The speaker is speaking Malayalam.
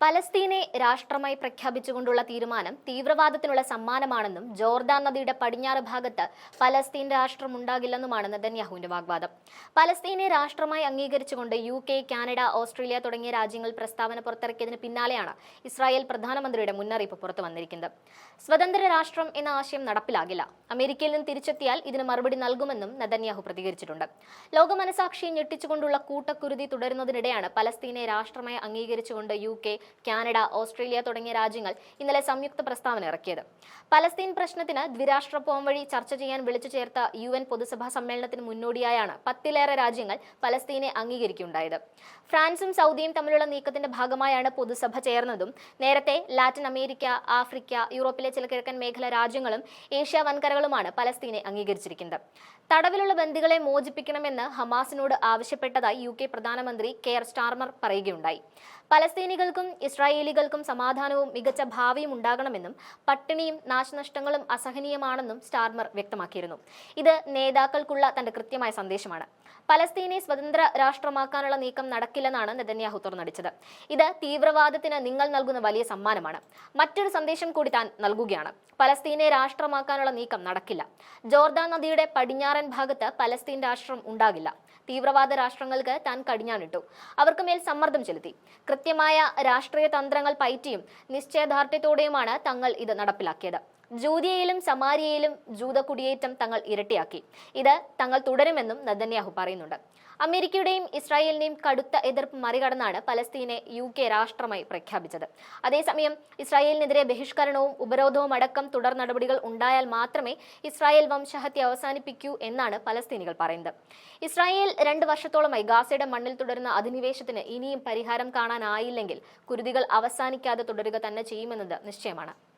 പലസ്തീനെ രാഷ്ട്രമായി പ്രഖ്യാപിച്ചുകൊണ്ടുള്ള തീരുമാനം തീവ്രവാദത്തിനുള്ള സമ്മാനമാണെന്നും ജോർദാൻ നദിയുടെ പടിഞ്ഞാറ് ഭാഗത്ത് പലസ്തീൻ രാഷ്ട്രം ഉണ്ടാകില്ലെന്നുമാണ് നെതന്യാഹുവിന്റെ വാഗ്വാദം. പലസ്തീനെ രാഷ്ട്രമായി അംഗീകരിച്ചുകൊണ്ട് യു കെ കാനഡ ഓസ്ട്രേലിയ തുടങ്ങിയ രാജ്യങ്ങൾ പ്രസ്താവന പുറത്തിറക്കിയതിന് പിന്നാലെയാണ് ഇസ്രായേൽ പ്രധാനമന്ത്രിയുടെ മുന്നറിയിപ്പ് പുറത്തു വന്നിരിക്കുന്നത്. സ്വതന്ത്ര രാഷ്ട്രം എന്ന ആശയം നടപ്പിലാകില്ല. അമേരിക്കയിൽ നിന്ന് തിരിച്ചെത്തിയാൽ ഇതിന് മറുപടി നൽകുമെന്നും നെതന്യാഹു പ്രതികരിച്ചിട്ടുണ്ട്. ലോകമനസാക്ഷിയെ ഞെട്ടിച്ചുകൊണ്ടുള്ള കൂട്ടക്കുരുതി തുടരുന്നതിനിടെയാണ് പലസ്തീനെ രാഷ്ട്രമായി അംഗീകരിച്ചുകൊണ്ട് യു കെ കാനഡ ഓസ്ട്രേലിയ തുടങ്ങിയ രാജ്യങ്ങൾ ഇന്നലെ സംയുക്ത പ്രസ്താവന ഇറക്കിയത്. പലസ്തീൻ പ്രശ്നത്തിന് ദ്വിരാഷ്ട്ര പോം വഴി ചർച്ച ചെയ്യാൻ വിളിച്ചു ചേർത്ത യു എൻ പൊതുസഭാ സമ്മേളനത്തിന് മുന്നോടിയായാണ് പത്തിലേറെ രാജ്യങ്ങൾ പലസ്തീനെ അംഗീകരിക്കുകയുണ്ടായത്. ഫ്രാൻസും സൗദിയും തമ്മിലുള്ള നീക്കത്തിന്റെ ഭാഗമായാണ് പൊതുസഭ ചേർന്നതും. നേരത്തെ ലാറ്റിൻ അമേരിക്ക ആഫ്രിക്ക യൂറോപ്പിലെ ചില കിഴക്കൻ മേഖല രാജ്യങ്ങളും ഏഷ്യ വൻകരകളുമാണ് പലസ്തീനെ അംഗീകരിച്ചിരിക്കുന്നത്. തടവിലുള്ള ബന്ധികളെ മോചിപ്പിക്കണമെന്ന് ഹമാസിനോട് ആവശ്യപ്പെട്ടതായി യു കെ പ്രധാനമന്ത്രി കെയർ സ്റ്റാർമർ പറയുകയുണ്ടായി. പലസ്തീനികൾക്കും ഇസ്രായേലികൾക്കും സമാധാനവും മികച്ച ഭാവിയും ഉണ്ടാകണമെന്നും പട്ടിണിയും നാശനഷ്ടങ്ങളും അസഹനീയമാണെന്നും സ്റ്റാർമർ വ്യക്തമാക്കിയിരുന്നു. ഇത് നേതാക്കൾക്കുള്ള തന്റെ കൃത്യമായ സന്ദേശമാണ്. പലസ്തീനെ സ്വതന്ത്ര രാഷ്ട്രമാക്കാനുള്ള നീക്കം നടക്കില്ലെന്നാണ് നെതന്യാഹു തുറന്നടിച്ചത്. ഇത് തീവ്രവാദത്തിന് നിങ്ങൾ നൽകുന്ന വലിയ സമ്മാനമാണ്. മറ്റൊരു സന്ദേശം കൂടി താൻ നൽകുകയാണ്. പലസ്തീനെ രാഷ്ട്രമാക്കാനുള്ള നീക്കം നടക്കില്ല. ജോർദാൻ നദിയുടെ പടിഞ്ഞാറൻ ഭാഗത്ത് പലസ്തീൻ രാഷ്ട്രം ഉണ്ടാകില്ല. തീവ്രവാദ രാഷ്ട്രങ്ങൾക്ക് താൻ കടിഞ്ഞാണിട്ടു. അവർക്ക് മേൽ സമ്മർദ്ദം ചെലുത്തി. കൃത്യമായ രാഷ്ട്രീയ തന്ത്രങ്ങൾ പയറ്റിയും നിശ്ചയദാർഢ്യത്തോടെയുമാണ് തങ്ങൾ ഇത് നടപ്പിലാക്കിയത് ജൂതിയയിലും സമാരിയയിലും ജൂത കുടിയേറ്റം തങ്ങൾ ഇരട്ടിയാക്കി. ഇത് തങ്ങൾ തുടരുമെന്നും നദന്യാഹു പറയുന്നുണ്ട്. അമേരിക്കയുടെയും ഇസ്രായേലിന്റെയും കടുത്ത എതിർപ്പ് മറികടന്നാണ് പലസ്തീനെ യു കെ രാഷ്ട്രമായി പ്രഖ്യാപിച്ചത്. അതേസമയം ഇസ്രായേലിനെതിരെ ബഹിഷ്കരണവും ഉപരോധവും അടക്കം തുടർ നടപടികൾ ഉണ്ടായാൽ മാത്രമേ ഇസ്രായേൽ വംശഹത്യ അവസാനിപ്പിക്കൂ എന്നാണ് പലസ്തീനികൾ പറയുന്നത്. ഇസ്രായേൽ രണ്ട് വർഷത്തോളമായി ഗാസയുടെ മണ്ണിൽ തുടരുന്ന അധിനിവേശത്തിന് ഇനിയും പരിഹാരം കാണാനായില്ലെങ്കിൽ കുരുതികൾ അവസാനിക്കാതെ തുടരുക തന്നെ ചെയ്യുമെന്നത് നിശ്ചയമാണ്.